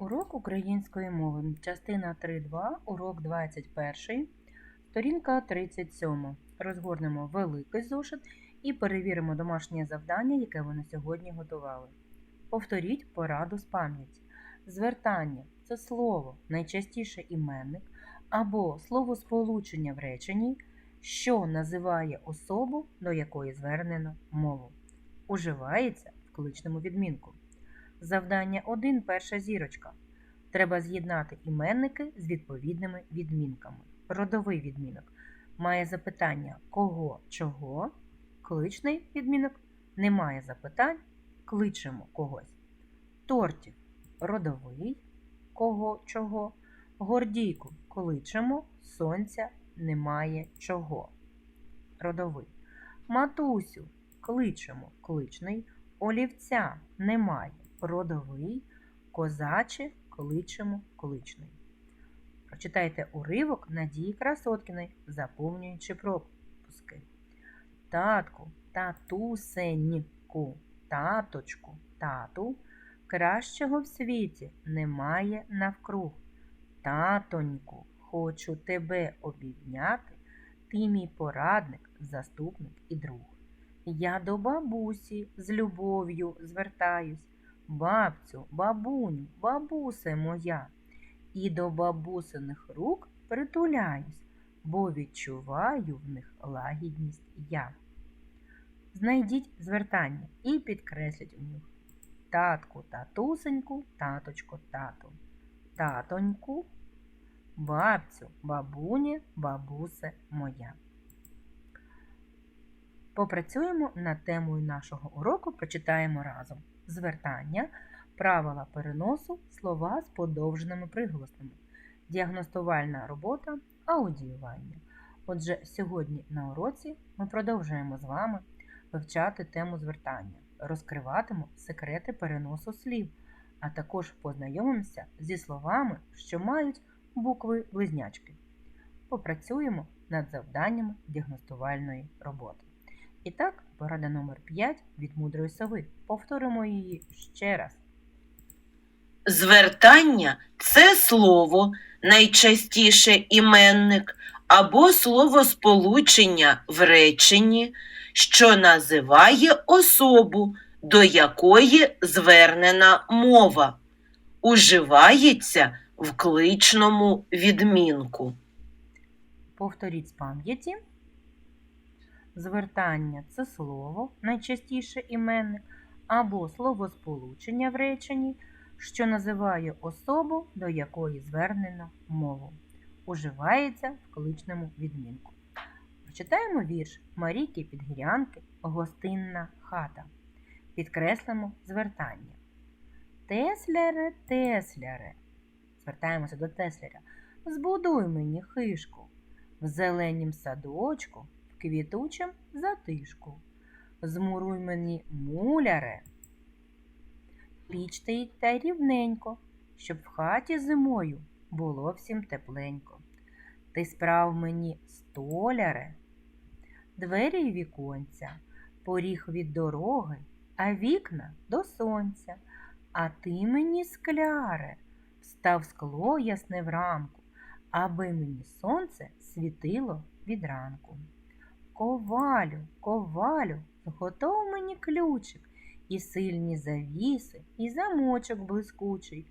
Урок української мови. Частина 3.2, урок 21, сторінка 37. Розгорнемо великий зошит і перевіримо домашнє завдання, яке ви на сьогодні готували. Повторіть пораду з пам'яті. Звертання це слово, найчастіше іменник, або словосполучення в реченні, що називає особу, до якої звернено мову. Уживається в кличному відмінку. Завдання 1. Перша зірочка. Треба з'єднати іменники з відповідними відмінками. Родовий відмінок має запитання кого, чого. Кличний відмінок не має запитань, кличемо когось. Тортів родовий кого, чого. Гордійку кличемо, сонця немає чого. Родовий. Матусю кличемо кличний, олівця немає родовий, козаче кличемо кличний. Прочитайте уривок Надії Красоткіної, заповнюючи пропуски. Татку, татусеньку, таточку, тату, кращого в світі немає навкруг. Татоньку, хочу тебе обійняти, ти мій порадник, заступник і друг. Я до бабусі з любов'ю звертаюсь, бабцю, бабуню, бабусе моя, і до бабусиних рук притуляюсь, бо відчуваю в них лагідність я. Знайдіть звертання і підкресліть у них татку, татусеньку, таточко, тату, татоньку, бабцю, бабуні, бабусе моя. Попрацюємо над темою нашого уроку, прочитаємо разом звертання, правила переносу, слова з подовженими приголосними, діагностувальна робота, аудіювання. Отже, сьогодні на уроці ми продовжуємо з вами вивчати тему звертання, розкриватимемо секрети переносу слів, а також познайомимося зі словами, що мають букви близнячки. Попрацюємо над завданнями діагностувальної роботи. І так, порада номер 5 від мудрої сови. Повторимо її ще раз. Звертання це слово, найчастіше іменник або словосполучення в реченні, що називає особу, до якої звернена мова, уживається в кличному відмінку. Повторіть з пам'яті. Звертання це слово, найчастіше іменник, або словосполучення в реченні, що називає особу, до якої звернено мову. Уживається в кличному відмінку. Прочитаємо вірш Марійки Підгірянки Гостинна хата. Підкреслимо звертання. Тесляре, тесляре. Звертаємося до тесляря. Збудуй мені хишку в зеленім садочку квітучим затишку. Змуруй мені муляре, піч стоїть та рівненько, щоб в хаті зимою було всім тепленько. Ти справ мені столяре, двері й віконця, поріг від дороги, а вікна до сонця. А ти мені скляре, встав скло ясне вранку, аби мені сонце світило від ранку. Ковалю, ковалю, зготов мені ключик, і сильні завіси, і замочок блискучий.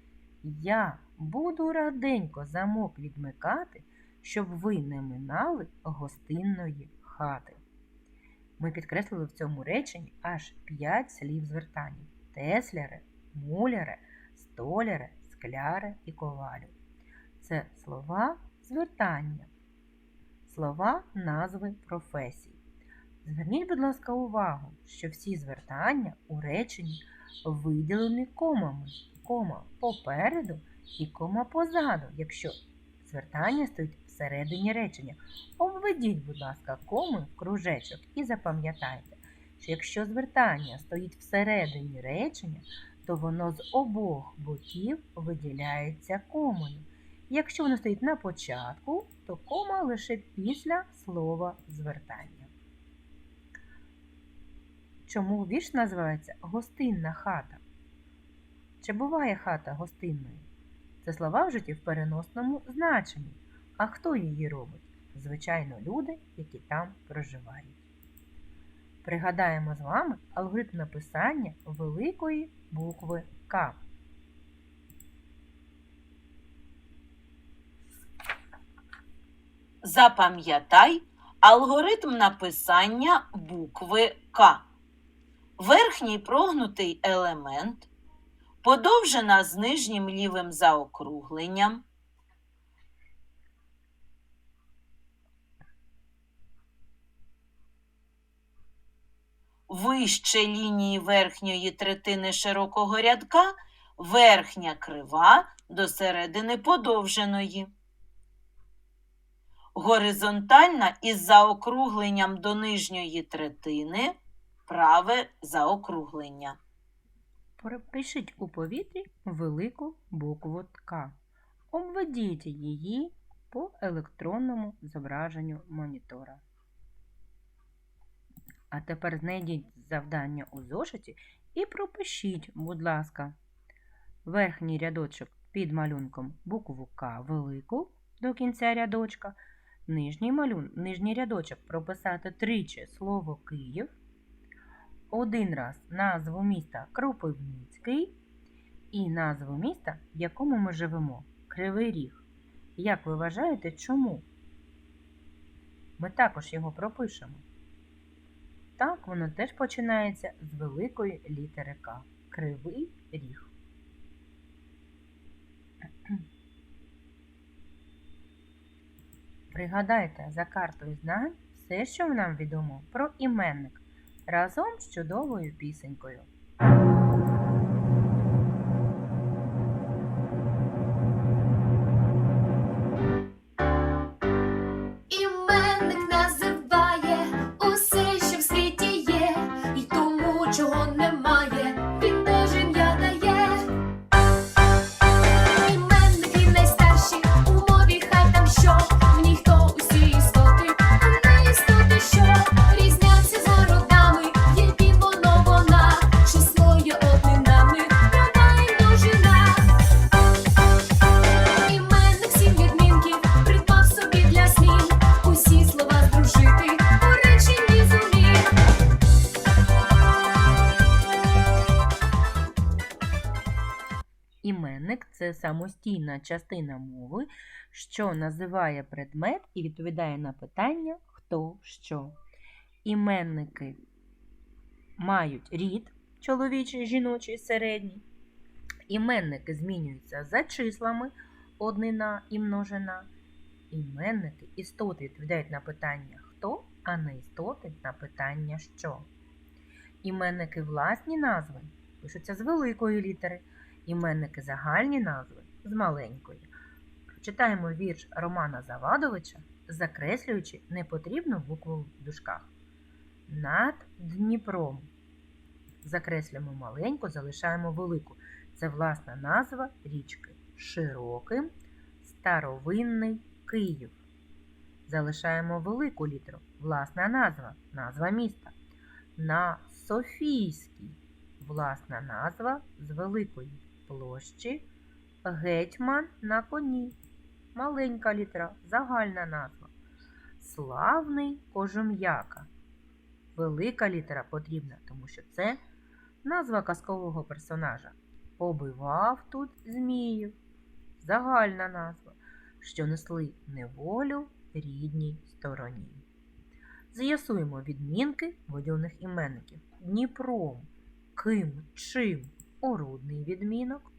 Я буду раденько замок відмикати, щоб ви не минали гостинної хати. Ми підкреслили в цьому реченні аж п'ять слів звертання: тесляре, муляре, столяре, скляре і ковалю. Це слова звертання слова назви професій. Зверніть, будь ласка, увагу, що всі звертання у реченні виділені комами. Кома попереду і кома позаду, якщо звертання стоїть всередині речення. Обведіть, будь ласка, коми в кружечок і запам'ятайте, що якщо звертання стоїть всередині речення, то воно з обох боків виділяється комою. Якщо воно стоїть на початку, то кома лише після слова звертання. Чому вірш називається гостинна хата? Чи буває хата гостинною? Це слова вжиті в переносному значенні. А хто її робить? Звичайно, люди, які там проживають. Пригадаємо з вами алгоритм написання великої букви К. Запам'ятай алгоритм написання букви К. Верхній прогнутий елемент подовжена з нижнім лівим заокругленням. Вище лінії верхньої третини широкого рядка верхня крива до середини подовженої. Горизонтальна із заокругленням до нижньої третини праве заокруглення. Пропишіть у повітрі велику букву К. Обведіть її по електронному зображенню монітора. А тепер знайдіть завдання у зошиті і пропишіть, будь ласка, верхній рядочок під малюнком букву К велику до кінця рядочка, нижній, малюн, нижній рядочок прописати тричі слово Київ, один раз назву міста Кропивницький і назву міста, в якому ми живемо Кривий Ріг. Як ви вважаєте, чому? Ми також його пропишемо. Так, воно теж починається з великої літери К. Кривий ріг. Пригадайте за картою знань все, що нам відомо про іменник разом з чудовою пісенькою. Самостійна частина мови, що називає предмет і відповідає на питання хто що. Іменники мають рід чоловічий, жіночий, середній. Іменники змінюються за числами однина і множина. Іменники істоти відповідають на питання хто, а не істоти на питання що. Іменники власні назви пишуться з великої літери. Іменники загальні назви з маленької. Прочитаємо вірш Романа Завадовича, закреслюючи непотрібну букву в дужках. Над Дніпром. Закреслюємо маленьку, залишаємо велику. Це власна назва річки. Широким, старовинний Київ. Залишаємо велику літеру. Власна назва, назва міста. На Софійській. Власна назва з великої площі. Гетьман на коні. Маленька літера, загальна назва. Славний кожум'яка. Велика літера потрібна, тому що це назва казкового персонажа. Побивав тут зміїв. Загальна назва, що несли неволю рідній стороні. З'ясуємо відмінки водяних іменників. Дніпром, ким, чим, орудний відмінок,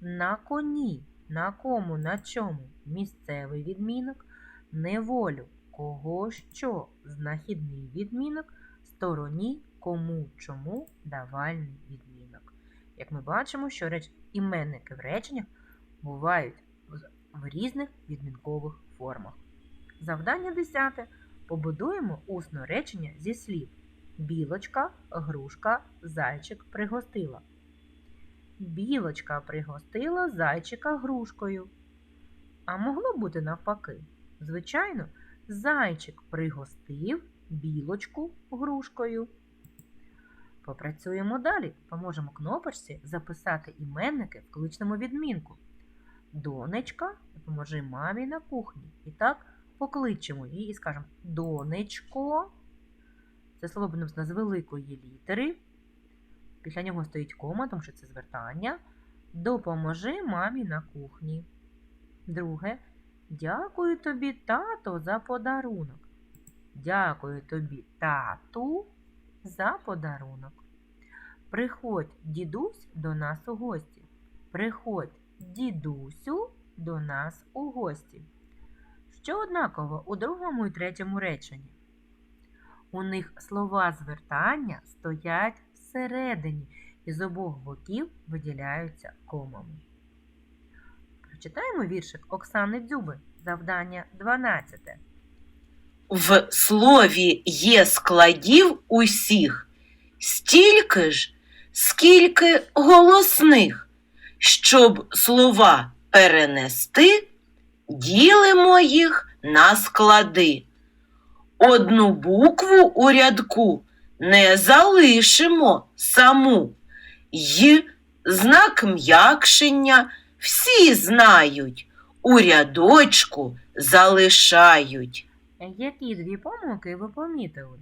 на коні, на кому, на чому місцевий відмінок, неволю, кого що, знахідний відмінок, стороні, кому, чому, давальний відмінок. Як ми бачимо, що реч... іменники в реченнях бувають в- різних відмінкових формах. Завдання 10. Побудуємо усне речення зі слів. Білочка, грушка, зайчик пригостила. Білочка пригостила зайчика грушкою. А могло бути навпаки. Звичайно, зайчик пригостив білочку грушкою. Попрацюємо далі. Поможемо кнопочці записати іменники в кличному відмінку. Донечка, допоможи мамі на кухні. І так покличемо її і скажемо Донечко. Це слово буде написано з великої літери. Після нього стоїть кома, тому що це звертання. Допоможи мамі на кухні. Друге. Дякую тобі, тато, за подарунок. Дякую тобі, тату, за подарунок. Приходь, дідусь, до нас у гості. Приходь, дідусю, до нас у гості. Що однаково у другому і третьому реченні. У них слова звертання стоять всередині і з обох боків виділяються комами. Прочитаємо віршик Оксани Дзюби, завдання 12. В слові є складів усіх, стільки ж, скільки голосних. Щоб слова перенести, ділимо їх на склади. Одну букву у рядку не залишимо саму. Й знак м'якшення всі знають, у рядочку залишають. Які дві помилки ви помітили?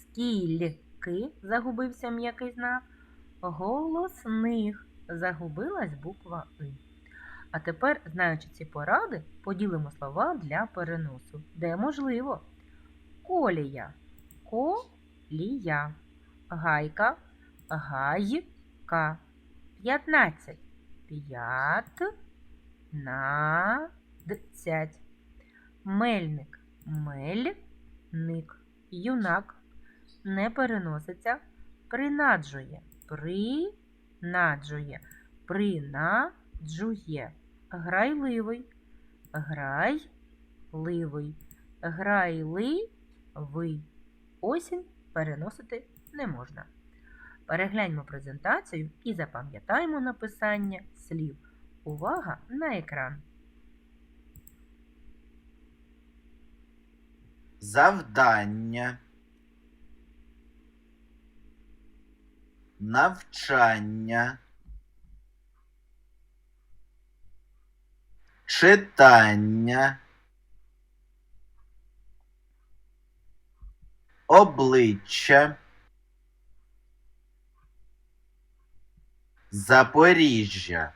Скільки загубився м'який знак, голосних загубилась буква И. А тепер, знаючи ці поради, поділимо слова для переносу, де можливо. Колія, колія, гайка, гайка, п'ятнадцять, п'ятнадцять, мельник, мельник, юнак, не переноситься, принаджує, принаджує, принаджує, грайливий, грайливий, грайливий. Осінь переносити не можна. Перегляньмо презентацію і запам'ятаємо написання слів. Увага на екран. Завдання. Навчання. Читання. Обличчя. Запоріжжя.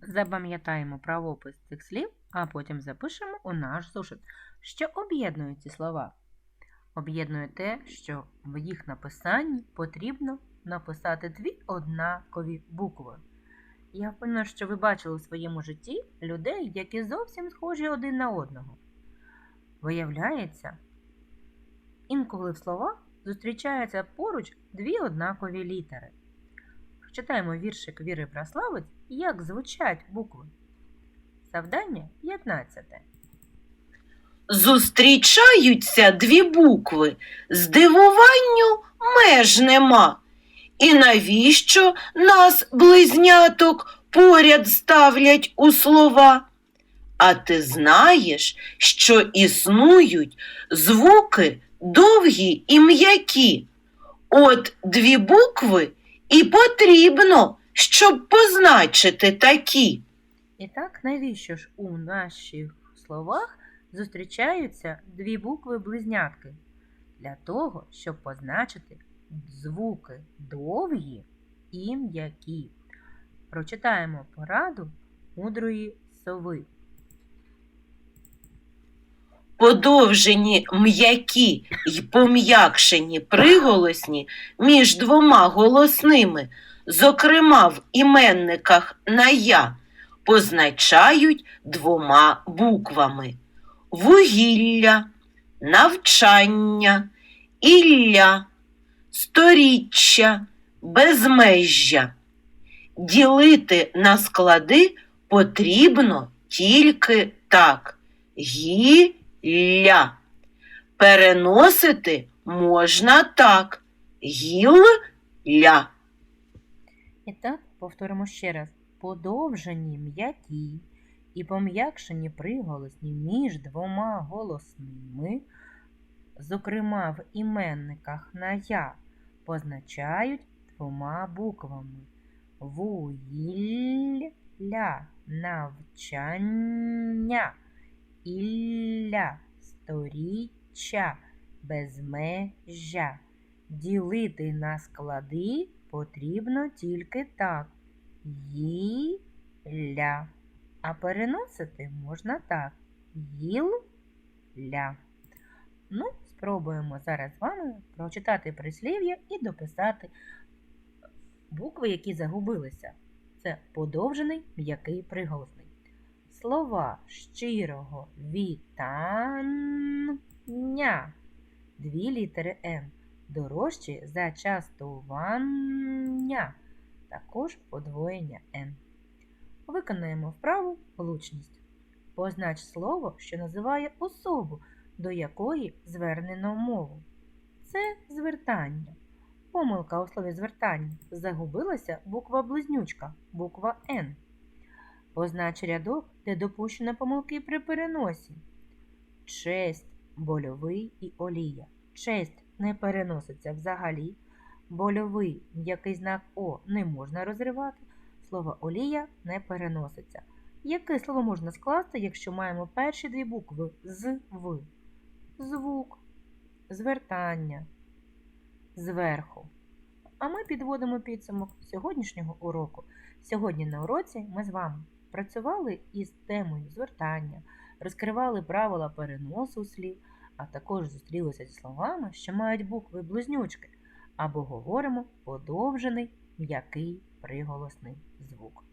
Запам'ятаємо правопис цих слів, а потім запишемо у наш зошит. Що об'єднує ці слова? Об'єднує те, що в їх написанні потрібно написати дві однакові букви. Я впевнена, що ви бачили у своєму житті людей, які зовсім схожі один на одного. Виявляється, інколи в словах зустрічаються поруч дві однакові літери. Прочитаємо віршик Віри Праславець, як звучать букви. Завдання 15. Зустрічаються дві букви, здивуванню меж нема. І навіщо нас, близняток, поряд ставлять у слова? А ти знаєш, що існують звуки довгі і м'які. От дві букви і потрібно, щоб позначити такі. І так, навіщо ж у наших словах зустрічаються дві букви близнятки? Для того, щоб позначити звуки довгі і м'які. Прочитаємо пораду мудрої сови. Подовжені м'які й пом'якшені приголосні між двома голосними, зокрема в іменниках на я, позначають двома буквами вугілля, навчання, ілля, сторіччя, безмежжя. Ділити на склади потрібно тільки так. Гі-ля. Переносити можна так. Гіл-ля. І так, повторимо ще раз. Подовжені м'які і пом'якшені приголосні між двома голосними, зокрема в іменниках на я, позначають двома буквами вугілля, ля навчання, ілля сторіччя, безмежжя. Ділити на склади потрібно тільки так. Їля. А переносити можна так. Їл-ля. Ну, спробуємо зараз з вами прочитати прислів'я і дописати букви, які загубилися. Це подовжений м'який приголосний. Слова щирого вітання. Дві літери Н. Дорожчі за частування. Також подвоєння Н. Виконаємо вправу влучність. Познач слово, що називає особу, до якої звернено мову. Це звертання. Помилка у слові звертання. Загубилася буква близнючка, буква Н. Познач рядок, де допущено помилки при переносі. Честь, больовий і олія. Честь не переноситься взагалі. Больовий м'який знак О не можна розривати. Слово олія не переноситься. Яке слово можна скласти, якщо маємо перші дві букви з в? Звук, звертання, зверху. А ми підводимо підсумок сьогоднішнього уроку. Сьогодні на уроці ми з вами працювали із темою звертання, розкривали правила переносу слів, а також зустрілися зі словами, що мають букви близнючки, або говоримо подовжений м'який приголосний звук.